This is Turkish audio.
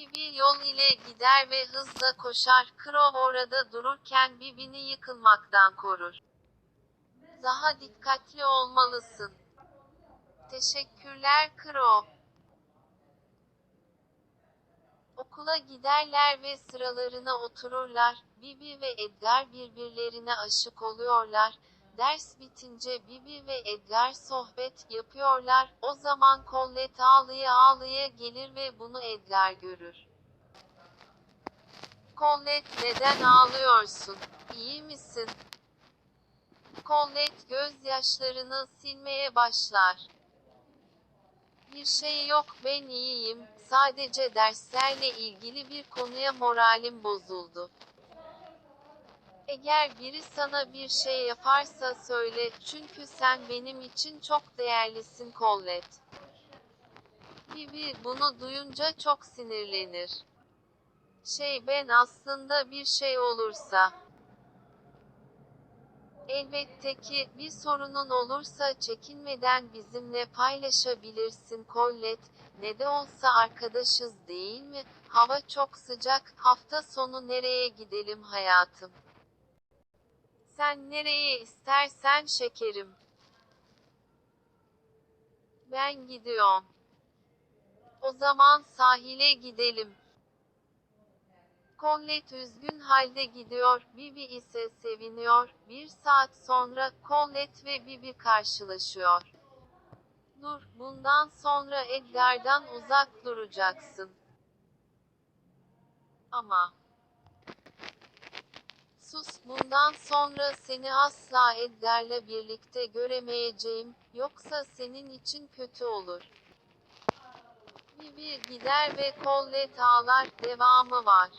Bibi yol ile gider ve hızla koşar. Crow orada dururken Bibi'ni yıkılmaktan korur. Daha dikkatli olmalısın. Teşekkürler Crow. Okula giderler ve sıralarına otururlar. Bibi ve Edgar birbirlerine aşık oluyorlar. Ders bitince Bibi ve Edgar sohbet yapıyorlar. O zaman Colette ağlıya ağlıya gelir ve bunu Edgar görür. Colette neden ağlıyorsun? İyi misin? Colette gözyaşlarını silmeye başlar. Bir şey yok ben iyiyim. Sadece derslerle ilgili bir konuya moralim bozuldu. Eğer biri sana bir şey yaparsa söyle çünkü sen benim için çok değerlisin Colette. Bibi bunu duyunca çok sinirlenir. Şey ben aslında bir şey olursa. Elbette ki bir sorunun olursa çekinmeden bizimle paylaşabilirsin Colette. Ne de olsa arkadaşız değil mi? Hava çok sıcak. Hafta sonu nereye gidelim hayatım? Sen nereye istersen şekerim. Ben gidiyorum. O zaman sahile gidelim. Colette üzgün halde gidiyor, Bibi ise seviniyor. Bir saat sonra Colette ve Bibi karşılaşıyor. Dur, bundan sonra Edgar'dan uzak duracaksın. Ama... Sus, bundan sonra seni asla Edgar'la birlikte göremeyeceğim, yoksa senin için kötü olur. Bibi gider ve Colette ağlar, devamı var.